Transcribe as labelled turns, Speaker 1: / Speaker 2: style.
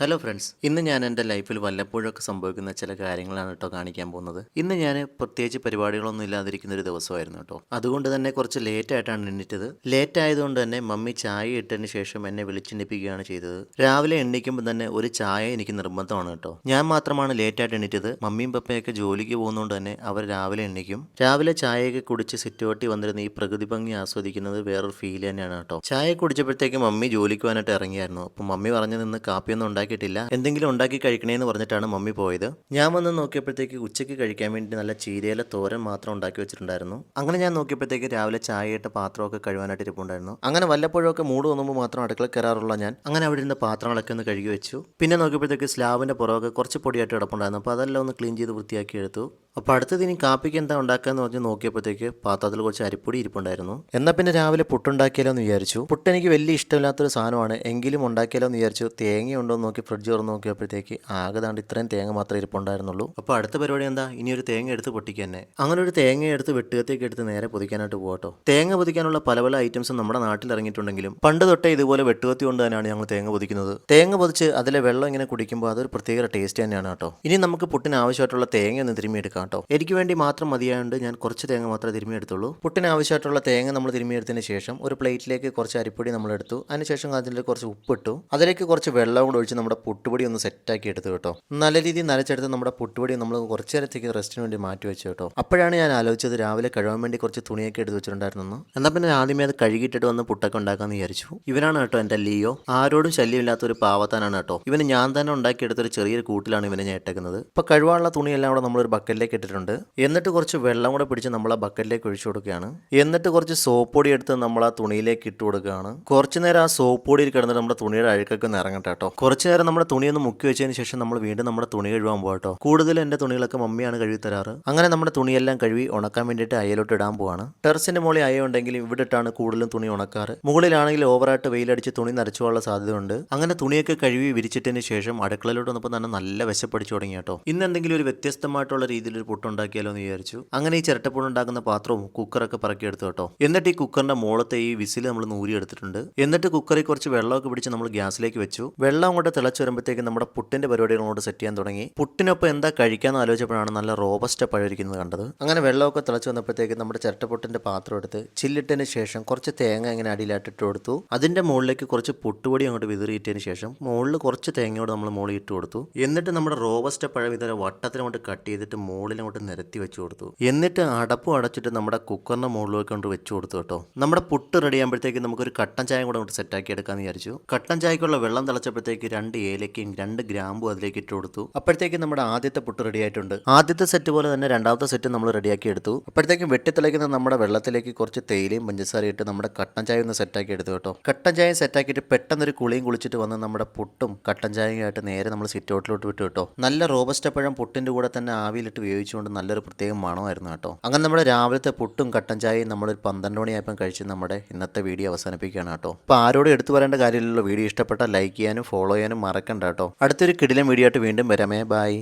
Speaker 1: Hello friends ഇന്ന് ഞാൻ എന്റെ ലൈഫിൽ വല്ലപ്പോഴൊക്കെ സംഭവിക്കുന്ന ചില കാര്യങ്ങളാണ് കേട്ടോ കാണിക്കാൻ പോകുന്നത്. ഇന്ന് ഞാൻ പ്രത്യേകിച്ച് പരിപാടികളൊന്നും ഇല്ലാതിരിക്കുന്ന ഒരു ദിവസമായിരുന്നു കേട്ടോ. അതുകൊണ്ട് തന്നെ കുറച്ച് ലേറ്റ് ആയിട്ടാണ് എണ്ണിറ്റത് ലേറ്റ് ആയതുകൊണ്ട് തന്നെ മമ്മി ചായ ഇട്ടതിന് ശേഷം എന്നെ വിളിച്ചെണ്ണിപ്പിക്കുകയാണ് ചെയ്തത്. രാവിലെ എണ്ണിക്കുമ്പോൾ തന്നെ ഒരു ചായ എനിക്ക് നിർബന്ധമാണ് കേട്ടോ. ഞാൻ മാത്രമാണ് ലേറ്റ് ആയിട്ട് എണ്ണീറ്റത് മമ്മിയും പപ്പയൊക്കെ ജോലിക്ക് പോകുന്നതുകൊണ്ട് തന്നെ അവർ രാവിലെ എണ്ണിക്കും രാവിലെ ചായയൊക്കെ കുടിച്ച് സിറ്റുവട്ടി വന്നിരുന്ന ഈ പ്രകൃതി ഭംഗി ആസ്വദിക്കുന്നത് വേറൊരു ഫീൽ തന്നെയാണ് കേട്ടോ. ചായ കുടിച്ചപ്പോഴത്തേക്ക് മമ്മി ജോലിക്ക് പോകാനായിട്ട് ഇറങ്ങിയായിരുന്നു. അപ്പോൾ മമ്മി പറഞ്ഞു നിന്ന് കാപ്പിയൊന്നും ഉണ്ടാക്കിയിട്ടില്ല. എന്തെങ്കിലും ഉണ്ടാക്കി കഴിക്കണേന്ന് പറഞ്ഞിട്ടാണ് മമ്മി പോയത്. ഞാൻ വന്ന് നോക്കിയപ്പോഴത്തേക്ക് ഉച്ചയ്ക്ക് കഴിക്കാൻ വേണ്ടി നല്ല ചീരയില തോരൻ മാത്രം ഉണ്ടാക്കി വെച്ചിട്ടുണ്ടായിരുന്നു. അങ്ങനെ ഞാൻ നോക്കിയപ്പോഴത്തേക്ക് രാവിലെ ചായയിട്ട് പാത്രമൊക്കെ കഴുകാനായിട്ട് ഇരിപ്പുണ്ടായിരുന്നു. അങ്ങനെ വല്ലപ്പോഴും ഒക്കെ മൂട് തോന്നുമ്പോൾ മാത്രം അടുക്കള കയറാറുള്ള ഞാൻ അങ്ങനെ അവിടെ ഇരുന്ന പാത്രങ്ങളൊക്കെ ഒന്ന് കഴുകി വെച്ചു. പിന്നെ നോക്കിയപ്പോഴത്തേക്ക് സ്ലാബിന്റെ പുറമൊക്കെ കുറച്ച് പൊടിയായിട്ട് കിടപ്പുണ്ടായിരുന്നു. അപ്പോൾ അതെല്ലാം ഒന്ന് ക്ലീൻ ചെയ്ത് വൃത്തിയാക്കി എടുത്തു. അപ്പോൾ അടുത്തത് ഇനി കാപ്പിക്ക് എന്താ ഉണ്ടാക്കാന്ന് പറഞ്ഞ് നോക്കിയപ്പോഴത്തേക്ക് പാത്രത്തിൽ കുറച്ച് അരിപ്പൊടി ഇരിപ്പുണ്ടായിരുന്നു. എന്നാൽ പിന്നെ രാവിലെ പുട്ടുണ്ടാക്കിയാലോ എന്ന് വിചാരിച്ചു. പുട്ട് എനിക്ക് വലിയ ഇഷ്ടമില്ലാത്തൊരു സാധനമാണ്. എങ്കിലും ഉണ്ടാക്കിയാലോ എന്ന് വിചാരിച്ചു. തേങ്ങ ഉണ്ടോ എന്ന് ഫ്രിഡ്ജ് തുറന്ന് നോക്കിയപ്പോഴത്തേക്ക് ആകെ ദാണ്ട് ഇത്രയും തേങ്ങ മാത്രമേ ഇരിപ്പുണ്ടായിരുന്നുള്ളൂ. അപ്പോൾ അടുത്ത പരിപാടി എന്താ? ഇനി ഒരു തേങ്ങ എടുത്ത് പൊട്ടിക്കുക അങ്ങനെ ഒരു തേങ്ങ എടുത്ത് വെട്ടുകത്തേക്ക് എടുത്ത് നേരെ പൊതിക്കാനായിട്ട് പോകട്ടോ തേങ്ങ പൊതിക്കാനുള്ള പല പല ഐറ്റംസും നമ്മുടെ നാട്ടിൽ ഇറങ്ങിയിട്ടുണ്ടെങ്കിലും പണ്ട് തൊട്ടേ ഇതുപോലെ വെട്ടുകത്തി കൊണ്ട് തന്നെയാണ് ഞങ്ങൾ തേങ്ങ പൊതിക്കുന്നത്. തേങ്ങ പൊതിച്ച് അതിലെ വെള്ളം ഇങ്ങനെ കുടിക്കുമ്പോൾ അതൊരു പ്രത്യേക ടേസ്റ്റ് തന്നെയാണ് കേട്ടോ ഇനി നമുക്ക് പുട്ടിന് ആവശ്യമായിട്ടുള്ള തേങ്ങ ഒന്ന് തിരുമ്മി എടുക്കാം കേട്ടോ എനിക്ക് വേണ്ടി മാത്രം മതിയായതുകൊണ്ട് ഞാൻ കുറച്ച് തേങ്ങ മാത്രമേ തിരുമ്മി എടുത്തുള്ളൂ. പുട്ടിന് ആവശ്യമായിട്ടുള്ള തേങ്ങ നമ്മൾ തിരുമ്മി എടുത്തതിന് ശേഷം ഒരു പ്ലേറ്റിലേക്ക് കുറച്ച് അരിപ്പൊടി നമ്മൾ എടുത്തു. അതിനുശേഷം അതിൽ കുറച്ച് ഉപ്പിട്ടു. അതിലേക്ക് കുറച്ച് വെള്ളം കൂടെ ഒഴിച്ച് നമ്മുടെ പൊട്ടുപൊടി ഒന്ന് സെറ്റാക്കി എടുത്തു കേട്ടോ. നല്ല രീതിയിൽ നനച്ചെടുത്ത് നമ്മുടെ പൊട്ടുപൊടി നമ്മൾ കുറച്ച് നേരത്തേക്ക് റെസ്റ്റിന് വേണ്ടി മാറ്റി വെച്ചു കേട്ടോ. അപ്പോഴാണ് ഞാൻ ആലോചിച്ചത് രാവിലെ കഴുകാൻ വേണ്ടി കുറച്ച് തുണിയൊക്കെ എടുത്ത് വെച്ചിട്ടുണ്ടായിരുന്നു എന്നാൽ പിന്നെ ആദ്യമേ അത് കഴുകിയിട്ടിട്ട് വന്ന് പുട്ടൊക്കെ ഉണ്ടാക്കാന്ന് വിചാരിച്ചു. ഇവനാണ് കേട്ടോ എന്റെ ലിയോ. ആരോടും ശല്യമില്ലാത്ത ഒരു പാവത്താനാണ് കേട്ടോ. ഇവന് ഞാൻ തന്നെ ഉണ്ടാക്കിയെടുത്തൊരു ചെറിയൊരു കൂട്ടിലാണ് ഇവനെ ഞാൻ ഇട്ടേക്കുന്നത്. ഇപ്പൊ കഴുകാനുള്ള തുണിയെല്ലാം കൂടെ നമ്മളൊരു ബക്കറ്റിലേക്ക് ഇട്ടിട്ടുണ്ട്. എന്നിട്ട് കുറച്ച് വെള്ളം കൂടെ പിടിച്ച് നമ്മൾ ആ ബക്കറ്റിലേക്ക് ഒഴിച്ചു കൊടുക്കുകയാണ്. എന്നിട്ട് കുറച്ച് സോപ്പ് പൊടി എടുത്ത് നമ്മൾ ആ തുണിയിലേക്ക് ഇട്ട് കൊടുക്കുകയാണ്. കുറച്ച് നേരം ആ സോപ്പ് പൊടിയിൽ കിടന്നിട്ട് നമ്മുടെ തുണിയുടെ അഴുക്കൊക്കെ ഒന്ന് ഇറങ്ങട്ടെ കേട്ടോ. കുറച്ച് നമ്മുടെ തുണിയൊന്ന് മുക്കി വെച്ചതിന് ശേഷം നമ്മൾ വീണ്ടും നമ്മുടെ തുണി കഴുകാൻ കേട്ടോ കൂടുതലും എന്റെ തുണികളൊക്കെ മമ്മിയാണ് കഴുകി തരാറ്. അങ്ങനെ നമ്മുടെ തുണിയെല്ലാം കഴുകി ഉണക്കാൻ വേണ്ടിയിട്ട് അയലോട്ട് ഇടാൻ പോവാണ്. ടെറസിന്റെ മുകളിൽ അയ ഉണ്ടെങ്കിൽ ഇവിടെ ഇട്ടാണ് കൂടുതലും തുണി ഉണക്കാറ്. മുകളിലാണെങ്കിൽ ഓവറായിട്ട് വെയിലടിച്ച് തുണി നരച്ചു പോകാനുള്ള സാധ്യതയുണ്ട്. അങ്ങനെ തുണിയൊക്കെ കഴുകി വിരിച്ചിട്ടതിന് ശേഷം അടുക്കളയിലോട്ട് വന്നപ്പോൾ തന്നെ നല്ല വിശപ്പടിച്ചു തുടങ്ങി കേട്ടോ ഇന്ന് എന്തെങ്കിലും ഒരു വ്യത്യസ്തമായിട്ടുള്ള രീതിയിൽ ഒരു പുട്ടുണ്ടാക്കിയാലോ എന്ന് വിചാരിച്ചു. അങ്ങനെ ഈ ചിരട്ടപ്പുട്ട് ഉണ്ടാക്കുന്ന പാത്രവും കുക്കറൊക്കെ പറക്കി എടുത്തു കേട്ടോ എന്നിട്ട് ഈ കുക്കറിന്റെ മുകളത്തെ ഈ വിസിൽ നമ്മൾ നൂരി എടുത്തിട്ടുണ്ട് എന്നിട്ട് കുക്കറിൽ കുറച്ച് വെള്ളമൊക്കെ പിടിച്ച് നമ്മൾ ഗ്യാസിലേക്ക് വെച്ചു. വെള്ളം അങ്ങോട്ട് തിളച്ച് വരുമ്പോഴത്തേക്ക് നമ്മുടെ പുട്ടിന്റെ പരിപാടികൾ അങ്ങോട്ട് സെറ്റ് ചെയ്യാൻ തുടങ്ങി. പുട്ടിനൊപ്പം എന്താ കഴിക്കാന്ന് ആലോചിച്ചപ്പോഴാണ് നല്ല റോബസ്റ്റ് പഴയിരിക്കുന്നത് കണ്ടത്. അങ്ങനെ വെള്ളമൊക്കെ തിളച്ച് വന്നപ്പോഴത്തേക്ക് നമ്മുടെ ചിരട്ടപ്പൊട്ടിന്റെ പാത്രം എടുത്ത് ചില്ലിട്ടതിന് ശേഷം കുറച്ച് തേങ്ങ ഇങ്ങനെ അടിയിലായിട്ട് കൊടുത്തു. അതിന്റെ മുകളിലേക്ക് കുറച്ച് പുട്ടുപൊടി അങ്ങോട്ട് വിതറിയിട്ടതിന് ശേഷം മുകളിൽ കുറച്ച് തേങ്ങയോട് നമ്മൾ മുകളിൽ ഇട്ട് കൊടുത്തു. എന്നിട്ട് നമ്മുടെ റോബസ്റ്റ് പഴം ഇതുവരെ വട്ടത്തിനോട്ട് കട്ട് ചെയ്തിട്ട് മുകളിൽ അങ്ങോട്ട് നിരത്തി വെച്ച് കൊടുത്തു. എന്നിട്ട് അടപ്പും അടച്ചിട്ട് നമ്മുടെ കുക്കറിന്റെ മുകളിലേക്ക് കൊണ്ട് വെച്ച് കൊടുത്തു കേട്ടോ. നമ്മുടെ പുട്ട് റെഡി ആകുമ്പോഴത്തേക്ക് നമുക്കൊരു കട്ടൻ ചായ കൂടെ അങ്ങോട്ട് സെറ്റാക്കി എടുക്കാന്ന് വിചാരിച്ചു. കട്ടൻ ചായക്കുള്ള വെള്ളം തിളച്ചപ്പോഴത്തേക്ക് രണ്ട് ഏലക്കയും രണ്ട് ഗ്രാമ്പും അതിലേക്ക് ഇട്ട് കൊടുത്തു. അപ്പോഴത്തേക്ക് നമ്മുടെ ആദ്യത്തെ പുട്ട് റെഡി ആയിട്ടുണ്ട്. ആദ്യത്തെ സെറ്റ് പോലെ തന്നെ രണ്ടാമത്തെ സെറ്റ് നമ്മൾ റെഡിയാക്കി എടുത്തു. അപ്പോഴത്തേക്കും വെട്ടിത്തിളയ്ക്കുന്ന നമ്മുടെ വെള്ളത്തിലേക്ക് കുറച്ച് തേയിലയും പഞ്ചസാരയും ഇട്ട് നമ്മുടെ കട്ടൻ ചായ ഒന്ന് സെറ്റാക്കി എടുത്തു കേട്ടോ. കട്ടൻ ചായ സെറ്റാക്കിയിട്ട് പെട്ടെന്നൊരു കുളിയും കുളിച്ചിട്ട് വന്ന് നമ്മുടെ പുട്ടും കട്ടൻ ചായയുമായിട്ട് നേരെ നമ്മൾ സിറ്റ് ഔട്ടിലോട്ട് വിട്ടു കേട്ടോ. നല്ല റോബസ്റ്റ പഴം പുട്ടിന്റെ കൂടെ തന്നെ ആവിയിലിട്ട് വേവിച്ചുകൊണ്ട് നല്ലൊരു പ്രത്യേക മണമായിരുന്നു കേട്ടോ. അങ്ങനെ നമ്മുടെ രാവിലത്തെ പുട്ടും കട്ടൻ ചായയും നമ്മൾ നമ്മളൊരു പന്ത്രണ്ട് മണിയായപ്പം കഴിച്ച് നമ്മുടെ ഇന്നത്തെ വീഡിയോ അവസാനിപ്പിക്കുകയാണ് കേട്ടോ. അപ്പോൾ ആരോടും എടുത്തു പറയേണ്ട കാര്യമില്ലല്ലോ. വീഡിയോ ഇഷ്ടപ്പെട്ട ലൈക്ക് ചെയ്യാനും ഫോളോ ചെയ്യാനും മറക്കണ്ട കേട്ടോ. അടുത്തൊരു കിടിലം വീഡിയോ ആയിട്ട് വീണ്ടും വരാമേ ബൈ